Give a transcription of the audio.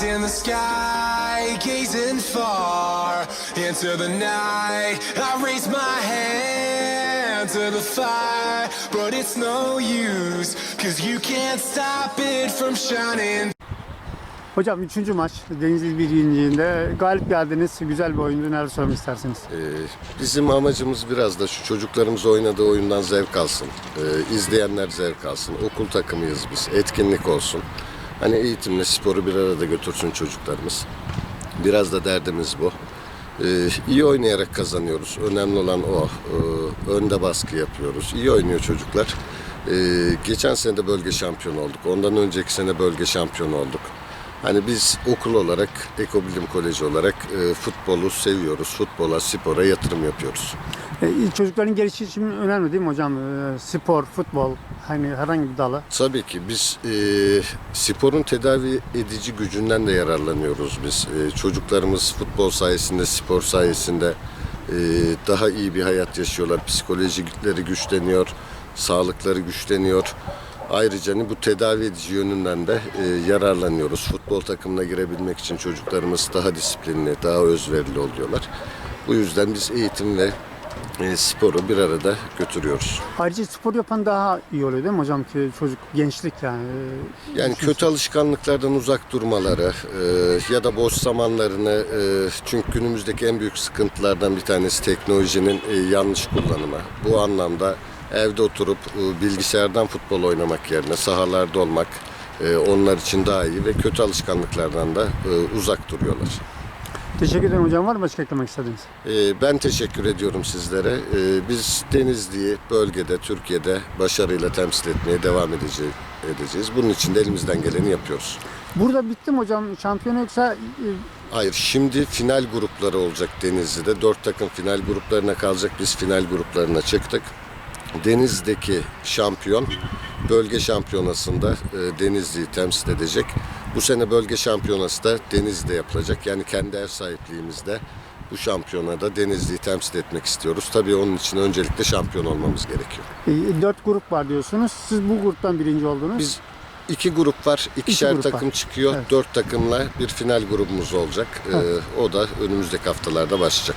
Eyes in the sky, gazing far into the night. I raise my hand to the fire, but it's no use, cause you can't stop it from shining. Hocam 3. maç Denizli birinciliğinde galip geldiniz. Güzel bir oyundu. Neler söylemek istersiniz? Ee, Bizim amacımız biraz da şu çocuklarımız oynadığı oyundan zevk alsın. Ee, izleyenler zevk alsın. Okul takımıyız biz. Etkinlik olsun. Hani eğitimle sporu bir arada götürsün çocuklarımız. Biraz da derdimiz bu. Ee, iyi oynayarak kazanıyoruz. Önemli olan o. Ee, önde baskı yapıyoruz. İyi oynuyor çocuklar. Ee, geçen sene de bölge şampiyonu olduk. Ondan önceki sene bölge şampiyonu olduk. Hani biz okul olarak, Ekobilim Koleji olarak e, futbolu seviyoruz. Futbola, spora yatırım yapıyoruz. E, çocukların gelişimi önemli değil mi hocam? E, spor, futbol, hani herhangi bir dalı. Tabii ki biz e, sporun tedavi edici gücünden de yararlanıyoruz biz. E, çocuklarımız futbol sayesinde, spor sayesinde e, daha iyi bir hayat yaşıyorlar. Psikolojileri güçleniyor, sağlıkları güçleniyor. Ayrıca bu tedavi edici yönünden de e, yararlanıyoruz. Futbol takımına girebilmek için çocuklarımız daha disiplinli, daha özverili oluyorlar. Bu yüzden biz eğitim ve e, sporu bir arada götürüyoruz. Ayrıca spor yapan daha iyi oluyor değil mi hocam ki çocuk gençlik yani. E, Yani kötü alışkanlıklardan uzak durmaları e, ya da boş zamanlarını e, çünkü günümüzdeki en büyük sıkıntılardan bir tanesi teknolojinin e, yanlış kullanımı. Bu anlamda evde oturup e, bilgisayardan futbol oynamak yerine sahalarda olmak e, onlar için daha iyi ve kötü alışkanlıklardan da e, uzak duruyorlar. Teşekkür ederim hocam. Var mı başka eklemek istediğiniz? E, Ben teşekkür ediyorum sizlere. E, Biz Denizli'yi bölgede, Türkiye'de başarıyla temsil etmeye devam edeceğiz. edeceğiz. Bunun için de elimizden geleni yapıyoruz. Burada bitti mi hocam şampiyon yoksa e, Hayır, şimdi final grupları olacak Denizli'de. Dört takım final gruplarına kalacak. Biz final gruplarına çıktık. Denizli'deki şampiyon bölge şampiyonasında e, Denizli'yi temsil edecek. Bu sene bölge şampiyonası da Denizli'de yapılacak. Yani kendi ev sahipliğimizde bu şampiyonada Denizli'yi temsil etmek istiyoruz. Tabii onun için öncelikle şampiyon olmamız gerekiyor. e, dört grup var diyorsunuz. Siz bu gruptan birinci oldunuz. Biz iki grup var. ikişer grup var. takım çıkıyor. Evet. Dört takımla bir final grubumuz olacak. Ee, o da önümüzdeki haftalarda başlayacak.